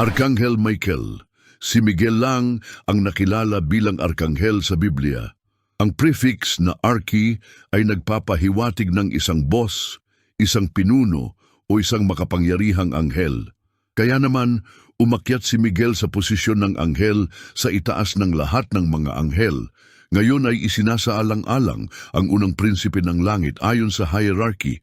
Arkanghel Michael. Si Miguel lang ang nakilala bilang Arkanghel sa Biblia. Ang prefix na Arki ay nagpapahiwatig ng isang boss, isang pinuno o isang makapangyarihang anghel. Kaya naman, umakyat si Miguel sa posisyon ng anghel sa itaas ng lahat ng mga anghel. Ngayon ay isinasaalang-alang ang unang prinsipe ng langit ayon sa hierarchy.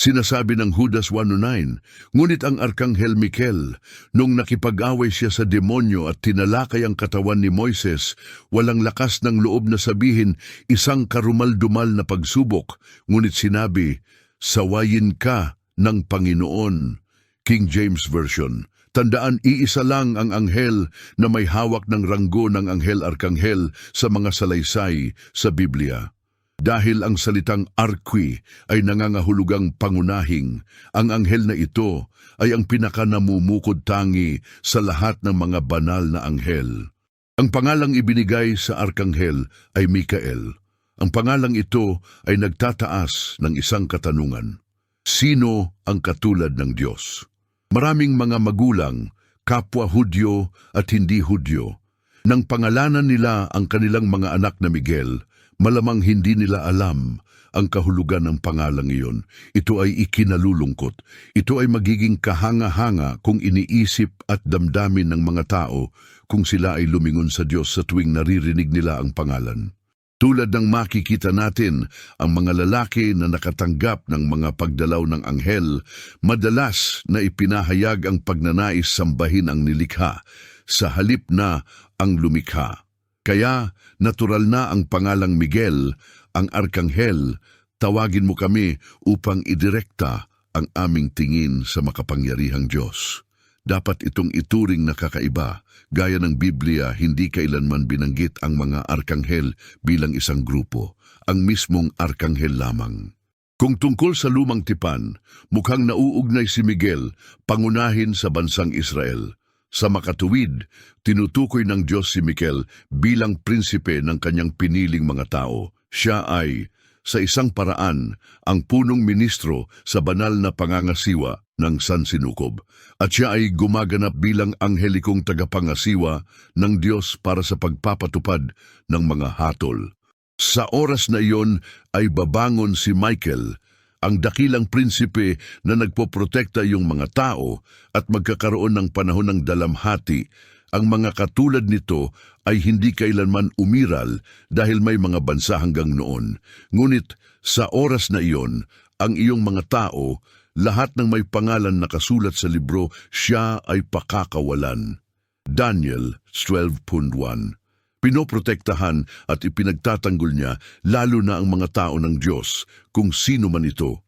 Sinasabi ng Judas 1.9, ngunit ang Arkanghel Mikel, nung nakipag-away siya sa demonyo at tinalakay ang katawan ni Moises, walang lakas ng loob na sabihin isang karumal-dumal na pagsubok, ngunit sinabi, sawayin ka ng Panginoon. King James Version. Tandaan, iisa lang ang anghel na may hawak ng ranggo ng anghel-arkanghel sa mga salaysay sa Biblia. Dahil ang salitang arqui ay nangangahulugang pangunahing, ang anghel na ito ay ang pinakanamumukod tangi sa lahat ng mga banal na anghel. Ang pangalang ibinigay sa arkanghel ay Mikael. Ang pangalang ito ay nagtataas ng isang katanungan. Sino ang katulad ng Diyos? Maraming mga magulang, kapwa Hudyo at hindi Hudyo, nang pangalanan nila ang kanilang mga anak na Miguel, malamang hindi nila alam ang kahulugan ng pangalang iyon. Ito ay ikinalulungkot. Ito ay magiging kahanga-hanga kung iniisip at damdamin ng mga tao kung sila ay lumingon sa Diyos sa tuwing naririnig nila ang pangalan. Tulad ng makikita natin, ang mga lalaki na nakatanggap ng mga pagdalaw ng anghel, madalas na ipinahayag ang pagnanais sambahin ang nilikha sa halip na ang lumikha. Kaya natural na ang pangalang Miguel, ang Arkanghel, tawagin mo kami upang idirekta ang aming tingin sa makapangyarihang Diyos. Dapat itong ituring na kakaiba, gaya ng Biblia hindi kailanman binanggit ang mga arkanghel bilang isang grupo, ang mismong arkanghel lamang. Kung tungkol sa lumang tipan, mukhang nauugnay si Miguel, pangunahin sa bansang Israel. Sa makatuwid, tinutukoy ng Diyos si Miguel bilang prinsipe ng kanyang piniling mga tao. Siya ay, sa isang paraan, ang punong ministro sa banal na pangangasiwa ng San Sinukob. At siya ay gumaganap bilang anghelikong tagapangasiwa ng Diyos para sa pagpapatupad ng mga hatol. Sa oras na iyon ay babangon si Michael, ang dakilang prinsipe na nagpoprotekta yung mga tao at magkakaroon ng panahon ng dalamhati, ang mga katulad nito ay hindi kailanman umiral dahil may mga bansa hanggang noon. Ngunit sa oras na iyon, ang iyong mga tao, lahat ng may pangalan nakasulat sa libro, siya ay pakakawalan. Daniel 12.1 Pinoprotektahan at ipinagtatanggol niya lalo na ang mga tao ng Diyos kung sino man ito.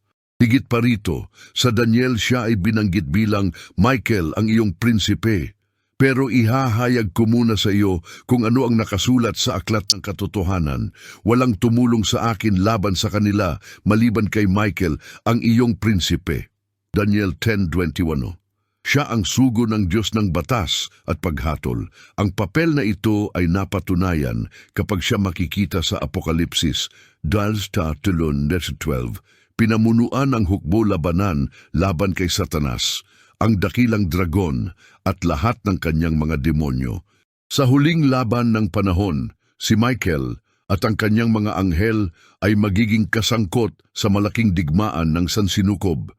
Higit pa rito, sa Daniel siya ay binanggit bilang Michael ang iyong prinsipe. Pero ihahayag ko muna sa iyo kung ano ang nakasulat sa aklat ng katotohanan. Walang tumulong sa akin laban sa kanila maliban kay Michael ang iyong prinsipe. Daniel 10.21 siya ang sugo ng Diyos ng batas at paghatol. Ang papel na ito ay napatunayan kapag siya makikita sa Apokalipsis, Dal sa Tulon 12, pinamunuan ang hukbo labanan laban kay Satanas, ang dakilang dragon at lahat ng kanyang mga demonyo. Sa huling laban ng panahon, si Michael at ang kanyang mga anghel ay magiging kasangkot sa malaking digmaan ng Sansinukob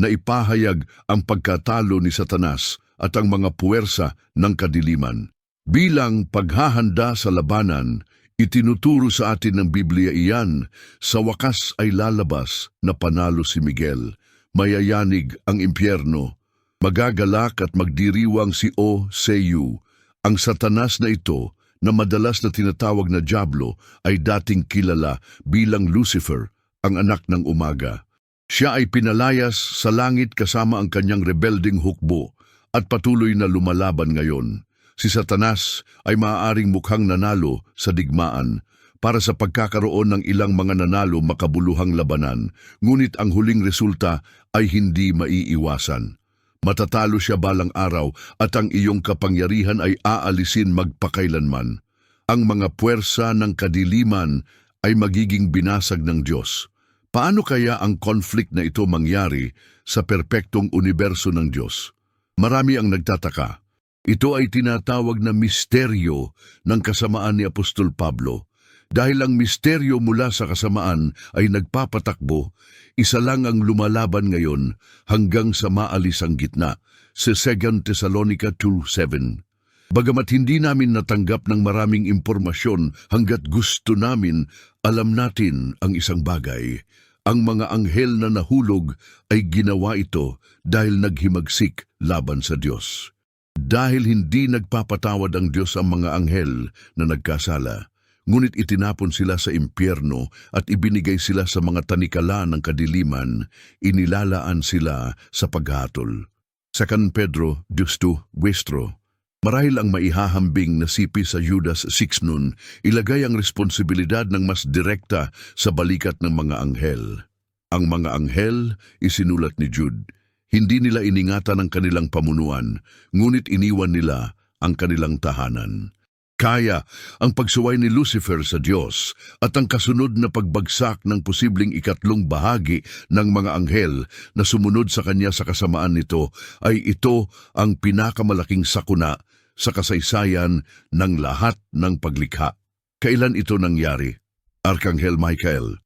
na ipahayag ang pagkatalo ni Satanas at ang mga puwersa ng kadiliman. Bilang paghahanda sa labanan, itinuturo sa atin ng Biblia iyan, sa wakas ay lalabas na panalo si Miguel. Mayayanig ang impyerno, magagalak at magdiriwang si O Seyu. Ang satanas na ito, na madalas na tinatawag na Diablo, ay dating kilala bilang Lucifer, ang anak ng umaga. Siya ay pinalayas sa langit kasama ang kanyang rebelding hukbo at patuloy na lumalaban ngayon. Si Satanas ay maaaring mukhang nanalo sa digmaan para sa pagkakaroon ng ilang mga nanalo makabuluhang labanan, ngunit ang huling resulta ay hindi maiiwasan. Matatalo siya balang araw at ang iyong kapangyarihan ay aalisin magpakailanman. Ang mga puwersa ng kadiliman ay magiging binasag ng Diyos. Paano kaya ang conflict na ito mangyari sa perpektong universo ng Diyos? Marami ang nagtataka. Ito ay tinatawag na misteryo ng kasamaan ni Apostol Pablo. Dahil ang misteryo mula sa kasamaan ay nagpapatakbo, isa lang ang lumalaban ngayon hanggang sa maalis ang gitna, sa 2 Thessalonica 2.7. Bagamat hindi namin natanggap ng maraming impormasyon hanggat gusto namin, alam natin ang isang bagay. Ang mga anghel na nahulog ay ginawa ito dahil naghimagsik laban sa Diyos. Dahil hindi nagpapatawad ang Diyos ang mga anghel na nagkasala, ngunit itinapon sila sa impyerno at ibinigay sila sa mga tanikala ng kadiliman, inilalaan sila sa paghatol. 2 Pedro 2 Westro Marahil ang maihahambing na sipi sa Judas 6 nun, ilagay ang responsibilidad ng mas direkta sa balikat ng mga anghel. Ang mga anghel, isinulat ni Jude, hindi nila iningatan ang kanilang pamunuan, ngunit iniwan nila ang kanilang tahanan. Kaya ang pagsuway ni Lucifer sa Diyos at ang kasunod na pagbagsak ng posibleng ikatlong bahagi ng mga anghel na sumunod sa kanya sa kasamaan nito ay ito ang pinakamalaking sakuna sa kasaysayan ng lahat ng paglikha. Kailan ito nangyari? Arkanghel Michael,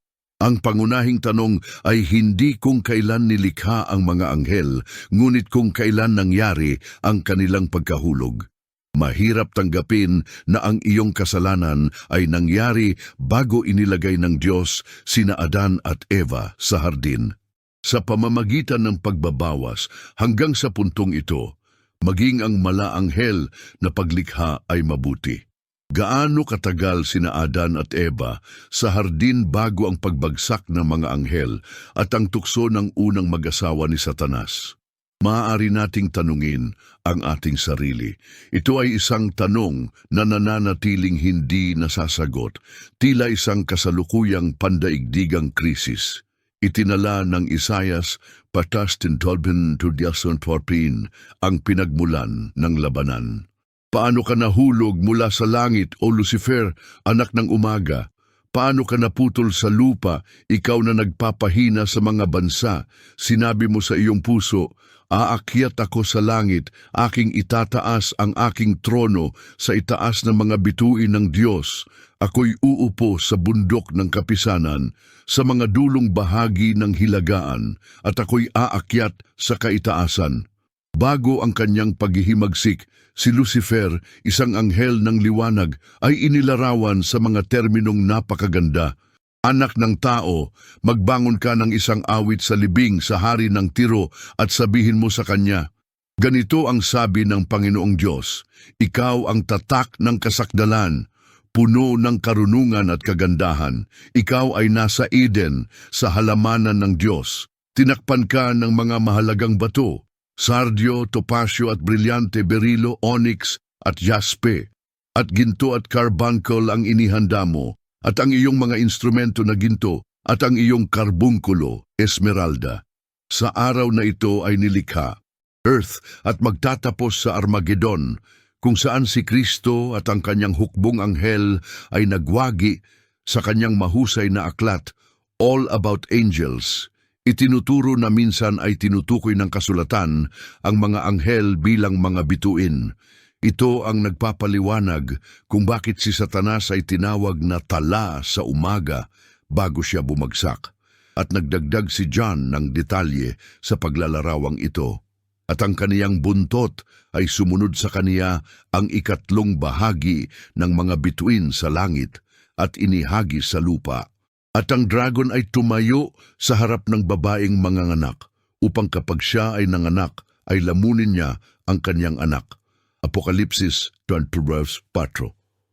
ang pangunahing tanong ay hindi kung kailan nilikha ang mga anghel, ngunit kung kailan nangyari ang kanilang pagkahulog. Mahirap tanggapin na ang iyong kasalanan ay nangyari bago inilagay ng Diyos sina Adan at Eva sa hardin. Sa pamamagitan ng pagbabawas hanggang sa puntong ito, maging ang malaanghel na paglikha ay mabuti. Gaano katagal sina Adan at Eva sa hardin bago ang pagbagsak ng mga anghel at ang tukso ng unang mag-asawa ni Satanas? Maaari nating tanungin ang ating sarili. Ito ay isang tanong na nananatiling hindi nasasagot, tila isang kasalukuyang pandaigdigang krisis. Itinala ng Isayas patas tin tolben to diason torpin ang pinagmulan ng labanan. Paano ka nahulog mula sa langit o Lucifer, anak ng umaga? Paano ka naputol sa lupa, ikaw na nagpapahina sa mga bansa? Sinabi mo sa iyong puso, Aakyat ako sa langit, aking itataas ang aking trono sa itaas ng mga bituin ng Diyos. Ako'y uupo sa bundok ng kapisanan, sa mga dulong bahagi ng hilagaan, at ako'y aakyat sa kaitaasan. Bago ang kanyang paghihimagsik, si Lucifer, isang anghel ng liwanag, ay inilarawan sa mga terminong napakaganda. Anak ng tao, magbangon ka ng isang awit sa libing sa hari ng tiro at sabihin mo sa kanya, Ganito ang sabi ng Panginoong Diyos, Ikaw ang tatak ng kasakdalan, puno ng karunungan at kagandahan. Ikaw ay nasa Eden, sa halamanan ng Diyos. Tinakpan ka ng mga mahalagang bato, sardio, topasyo at brilyante berilo, onyx at jaspe. At ginto at carbuncle ang inihanda mo, at ang iyong mga instrumento na ginto, at ang iyong karbungkulo, esmeralda. Sa araw na ito ay nilikha, Earth, at magtatapos sa Armageddon, kung saan si Kristo at ang kanyang hukbong anghel ay nagwagi sa kanyang mahusay na aklat, All About Angels. Itinuturo na minsan ay tinutukoy ng kasulatan ang mga anghel bilang mga bituin. Ito ang nagpapaliwanag kung bakit si Satanas ay tinawag na tala sa umaga bago siya bumagsak. At nagdagdag si John ng detalye sa paglalarawang ito. At ang kaniyang buntot ay sumunod sa kaniya ang ikatlong bahagi ng mga bituin sa langit at inihagi sa lupa. At ang dragon ay tumayo sa harap ng babaeng manganganak upang kapag siya ay nanganak ay lamunin niya ang kanyang anak. Apokalipsis 12 verse 4.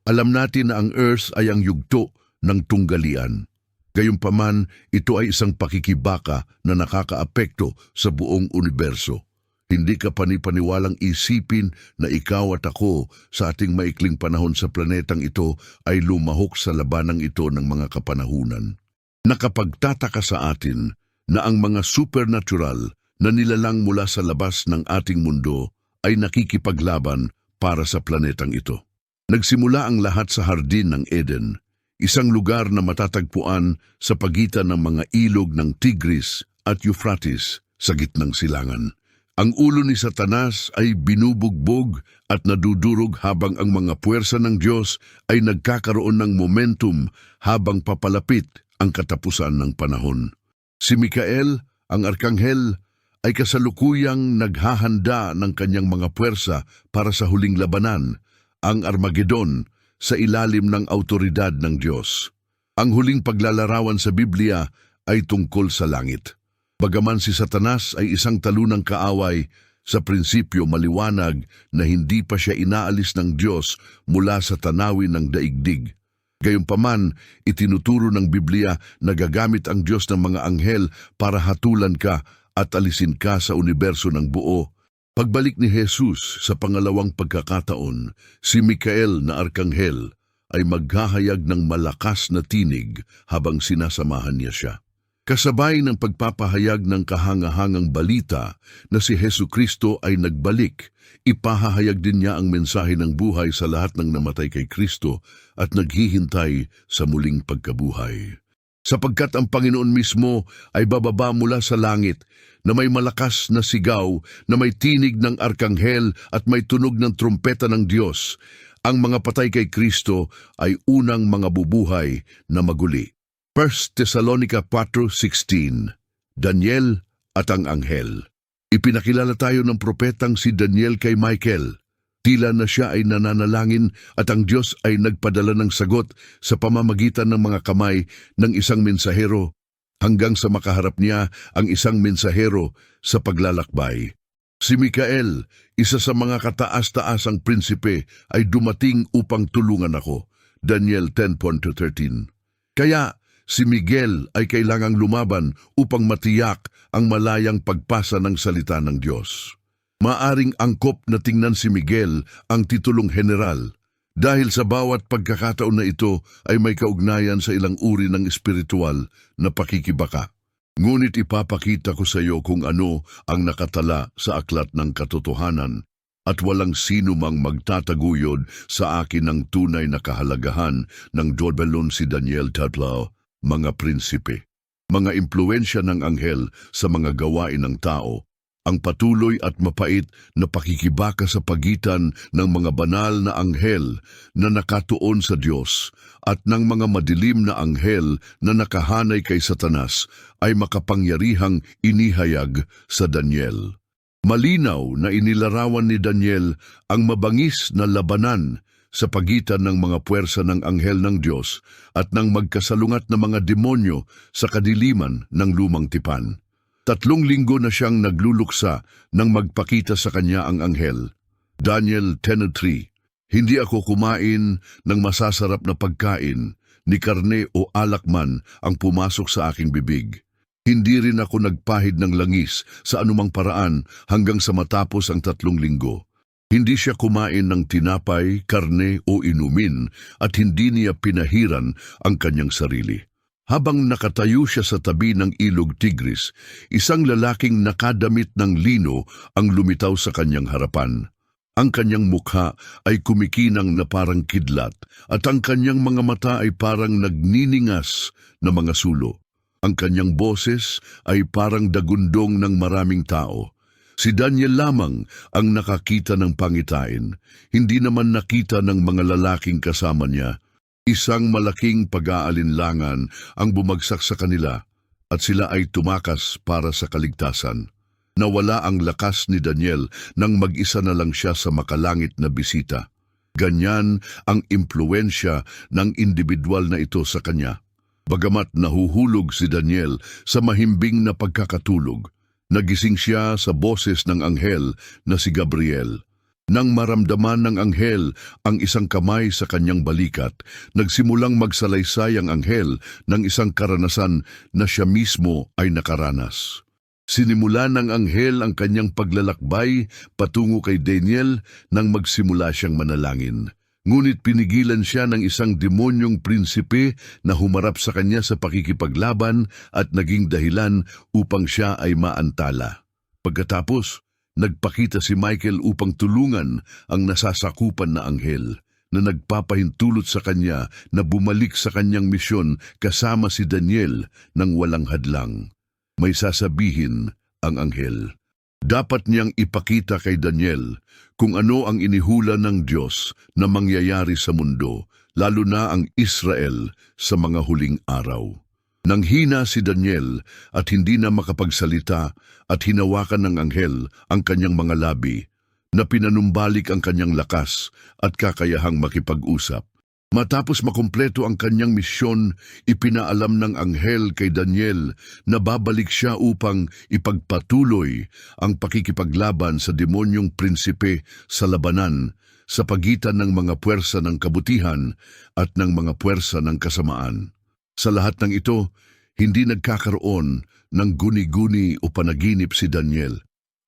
Alam natin na ang earth ay ang yugto ng tunggalian. Gayunpaman, ito ay isang pakikibaka na nakakaapekto sa buong universo. Hindi ka panipaniwalang isipin na ikaw at ako sa ating maikling panahon sa planetang ito ay lumahok sa labanang ito ng mga kapanahunan. Nakapagtataka sa atin na ang mga supernatural na nilalang mula sa labas ng ating mundo ay nakikipaglaban para sa planetang ito. Nagsimula ang lahat sa hardin ng Eden, isang lugar na matatagpuan sa pagitan ng mga ilog ng Tigris at Euphrates sa gitnang silangan. Ang ulo ni Satanas ay binubugbog at nadudurog habang ang mga puwersa ng Diyos ay nagkakaroon ng momentum habang papalapit ang katapusan ng panahon. Si Mikael, ang arkanghel, ay kasalukuyang naghahanda ng kanyang mga puwersa para sa huling labanan, ang Armageddon, sa ilalim ng autoridad ng Diyos. Ang huling paglalarawan sa Biblia ay tungkol sa langit. Bagaman si Satanas ay isang talunang kaaway, sa prinsipyo maliwanag na hindi pa siya inaalis ng Diyos mula sa tanawin ng daigdig. Gayunpaman, itinuturo ng Biblia na gagamit ang Diyos ng mga anghel para hatulan ka at alisin ka sa universo ng buo. Pagbalik ni Jesus sa pangalawang pagkakataon, si Mikael na arkanghel ay maghahayag ng malakas na tinig habang sinasamahan niya siya. Kasabay ng pagpapahayag ng kahangahangang balita na si Hesu Kristo ay nagbalik, ipahahayag din niya ang mensahe ng buhay sa lahat ng namatay kay Kristo at naghihintay sa muling pagkabuhay. Sapagkat ang Panginoon mismo ay bababa mula sa langit na may malakas na sigaw, na may tinig ng arkanghel at may tunog ng trumpeta ng Diyos. Ang mga patay kay Kristo ay unang mga bubuhay na maguli. 1 Thessalonica 4.16 Daniel at ang Anghel Ipinakilala tayo ng propetang si Daniel kay Michael. Tila na siya ay nananalangin at ang Diyos ay nagpadala ng sagot sa pamamagitan ng mga kamay ng isang mensahero hanggang sa makaharap niya ang isang mensahero sa paglalakbay. Si Mikael, isa sa mga kataas-taasang prinsipe, ay dumating upang tulungan ako. Daniel 10.13 Kaya si Miguel ay kailangang lumaban upang matiyak ang malayang pagpasa ng salita ng Diyos. Maaring angkop na tingnan si Miguel ang titulong general dahil sa bawat pagkakataon na ito ay may kaugnayan sa ilang uri ng espiritual na pakikibaka. Ngunit ipapakita ko sa iyo kung ano ang nakatala sa aklat ng katotohanan at walang sino mang magtataguyod sa akin ng tunay na kahalagahan ng Jobelon si Daniel Tatlao, mga prinsipe, mga impluensya ng anghel sa mga gawain ng tao, ang patuloy at mapait na pakikibaka sa pagitan ng mga banal na anghel na nakatuon sa Diyos at ng mga madilim na anghel na nakahanay kay Satanas ay makapangyarihang inihayag sa Daniel. Malinaw na inilarawan ni Daniel ang mabangis na labanan sa pagitan ng mga puwersa ng anghel ng Diyos at ng magkasalungat na mga demonyo sa kadiliman ng lumang tipan. Tatlong linggo na siyang nagluluksa nang magpakita sa kanya ang anghel. Daniel 10.3 Hindi ako kumain ng masasarap na pagkain, ni karne o alak man ang pumasok sa aking bibig. Hindi rin ako nagpahid ng langis sa anumang paraan hanggang sa matapos ang tatlong linggo. Hindi siya kumain ng tinapay, karne o inumin at hindi niya pinahiran ang kanyang sarili. Habang nakatayo siya sa tabi ng ilog Tigris, isang lalaking nakadamit ng lino ang lumitaw sa kanyang harapan. Ang kanyang mukha ay kumikinang na parang kidlat at ang kanyang mga mata ay parang nagniningas na mga sulo. Ang kanyang boses ay parang dagundong ng maraming tao. Si Daniel lamang ang nakakita ng pangitain, hindi naman nakita ng mga lalaking kasama niya. Isang malaking pag-aalinlangan ang bumagsak sa kanila at sila ay tumakas para sa kaligtasan. Nawala ang lakas ni Daniel nang mag-isa na lang siya sa makalangit na bisita. Ganyan ang impluensya ng individual na ito sa kanya. Bagamat nahuhulog si Daniel sa mahimbing na pagkakatulog, nagising siya sa boses ng anghel na si Gabriel. Nang maramdaman ng anghel ang isang kamay sa kanyang balikat, nagsimulang magsalaysay ang anghel ng isang karanasan na siya mismo ay nakaranas. Sinimula ng anghel ang kanyang paglalakbay patungo kay Daniel nang magsimula siyang manalangin. Ngunit pinigilan siya ng isang demonyong prinsipe na humarap sa kanya sa pakikipaglaban at naging dahilan upang siya ay maantala. Pagkatapos, nagpakita si Michael upang tulungan ang nasasakupan na anghel na nagpapahintulot sa kanya na bumalik sa kanyang misyon kasama si Daniel ng walang hadlang. May sasabihin ang anghel. Dapat niyang ipakita kay Daniel kung ano ang inihula ng Diyos na mangyayari sa mundo, lalo na ang Israel sa mga huling araw. Nang hina si Daniel at hindi na makapagsalita at hinawakan ng anghel ang kanyang mga labi, na pinanumbalik ang kanyang lakas at kakayahang makipag-usap. Matapos makumpleto ang kanyang misyon, ipinaalam ng anghel kay Daniel na babalik siya upang ipagpatuloy ang pakikipaglaban sa demonyong prinsipe sa labanan sa pagitan ng mga puwersa ng kabutihan at ng mga puwersa ng kasamaan. Sa lahat ng ito, hindi nagkakaroon ng guni-guni o panaginip si Daniel.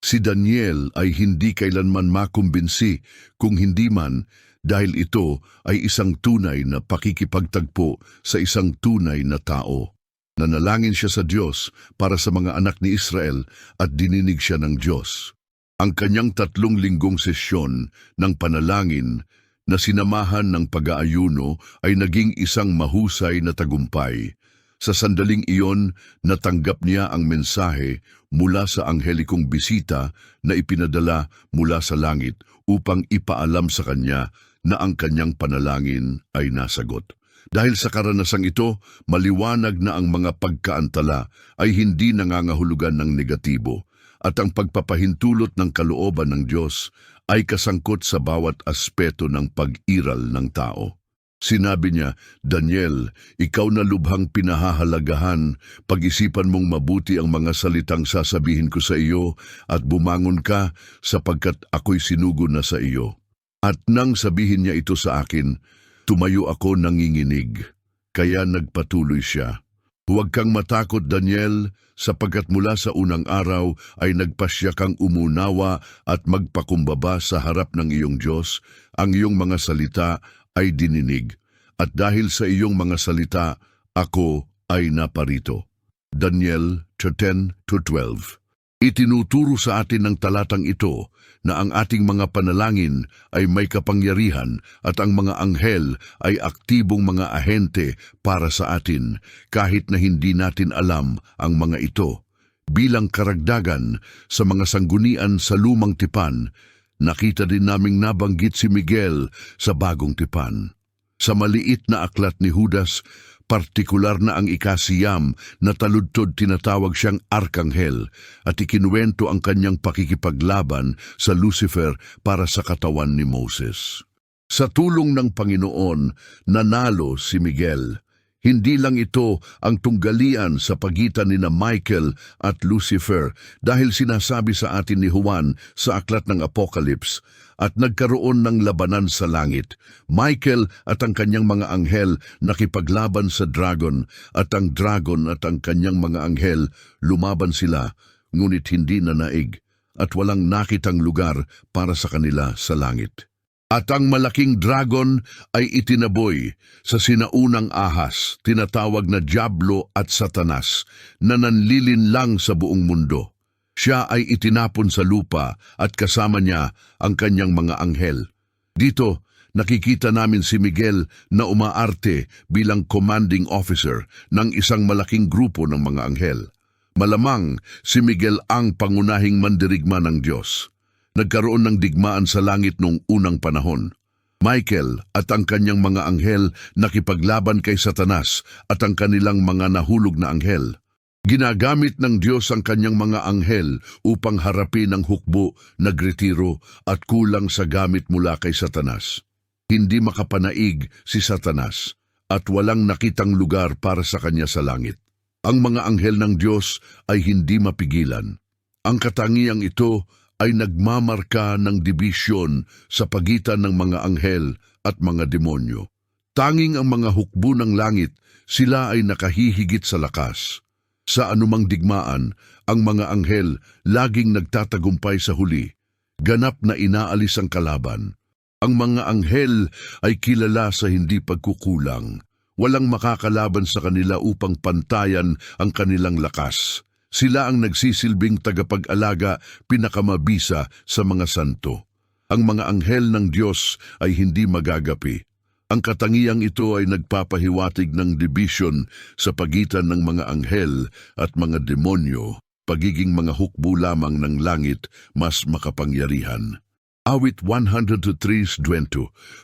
Si Daniel ay hindi kailanman makumbinsi kung hindi man dahil ito ay isang tunay na pakikipagtagpo sa isang tunay na tao. Nanalangin siya sa Diyos para sa mga anak ni Israel at dininig siya ng Diyos. Ang kanyang tatlong linggong sesyon ng panalangin na sinamahan ng pag-aayuno ay naging isang mahusay na tagumpay. Sa sandaling iyon, natanggap niya ang mensahe mula sa anghelikong bisita na ipinadala mula sa langit upang ipaalam sa kanya na ang kanyang panalangin ay nasagot. Dahil sa karanasang ito, maliwanag na ang mga pagkaantala ay hindi nangangahulugan ng negatibo at ang pagpapahintulot ng kalooban ng Diyos ay kasangkot sa bawat aspeto ng pag-iral ng tao. Sinabi niya, Daniel, ikaw na lubhang pinahahalagahan, pag-isipan mong mabuti ang mga salitang sasabihin ko sa iyo at bumangon ka sapagkat ako'y sinugo na sa iyo. At nang sabihin niya ito sa akin, tumayo ako nanginginig. Kaya nagpatuloy siya. Huwag kang matakot, Daniel, sapagkat mula sa unang araw ay nagpasya kang umunawa at magpakumbaba sa harap ng iyong Diyos. Ang iyong mga salita ay dininig. At dahil sa iyong mga salita, ako ay naparito. Daniel 10-12 Itinuturo sa atin ng talatang ito na ang ating mga panalangin ay may kapangyarihan at ang mga anghel ay aktibong mga ahente para sa atin kahit na hindi natin alam ang mga ito. Bilang karagdagan sa mga sanggunian sa lumang tipan, nakita din naming nabanggit si Miguel sa bagong tipan. Sa maliit na aklat ni Judas, partikular na ang ikasiyam na taludtod tinatawag siyang arkanghel at ikinuwento ang kanyang pakikipaglaban sa Lucifer para sa katawan ni Moses. Sa tulong ng Panginoon, nanalo si Miguel. Hindi lang ito ang tunggalian sa pagitan ni na Michael at Lucifer dahil sinasabi sa atin ni Juan sa aklat ng Apocalypse at nagkaroon ng labanan sa langit. Michael at ang kanyang mga anghel nakipaglaban sa dragon at ang dragon at ang kanyang mga anghel lumaban sila ngunit hindi na naig at walang nakitang lugar para sa kanila sa langit. At ang malaking dragon ay itinaboy sa sinaunang ahas, tinatawag na Diablo at Satanas, na nanlilin lang sa buong mundo. Siya ay itinapon sa lupa at kasama niya ang kanyang mga anghel. Dito, nakikita namin si Miguel na umaarte bilang commanding officer ng isang malaking grupo ng mga anghel. Malamang si Miguel ang pangunahing mandirigma ng Diyos nagkaroon ng digmaan sa langit nung unang panahon. Michael at ang kanyang mga anghel nakipaglaban kay Satanas at ang kanilang mga nahulog na anghel. Ginagamit ng Diyos ang kanyang mga anghel upang harapin ang hukbo, nagretiro at kulang sa gamit mula kay Satanas. Hindi makapanaig si Satanas at walang nakitang lugar para sa kanya sa langit. Ang mga anghel ng Diyos ay hindi mapigilan. Ang katangiang ito ay nagmamarka ng dibisyon sa pagitan ng mga anghel at mga demonyo. Tanging ang mga hukbo ng langit, sila ay nakahihigit sa lakas. Sa anumang digmaan, ang mga anghel laging nagtatagumpay sa huli. Ganap na inaalis ang kalaban. Ang mga anghel ay kilala sa hindi pagkukulang. Walang makakalaban sa kanila upang pantayan ang kanilang lakas. Sila ang nagsisilbing tagapag-alaga pinakamabisa sa mga santo. Ang mga anghel ng Diyos ay hindi magagapi. Ang katangiang ito ay nagpapahiwatig ng division sa pagitan ng mga anghel at mga demonyo pagiging mga hukbo lamang ng langit mas makapangyarihan. Awit 103.20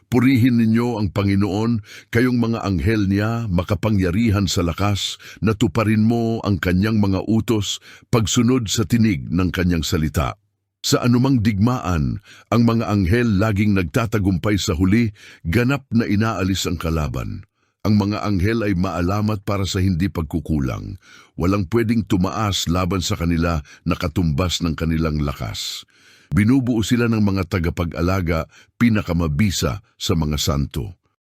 Purihin ninyo ang Panginoon, kayong mga anghel niya, makapangyarihan sa lakas, natuparin mo ang kanyang mga utos, pagsunod sa tinig ng kanyang salita. Sa anumang digmaan, ang mga anghel laging nagtatagumpay sa huli, ganap na inaalis ang kalaban. Ang mga anghel ay maalamat para sa hindi pagkukulang. Walang pwedeng tumaas laban sa kanila na katumbas ng kanilang lakas. Binubuo sila ng mga tagapag-alaga pinakamabisa sa mga santo.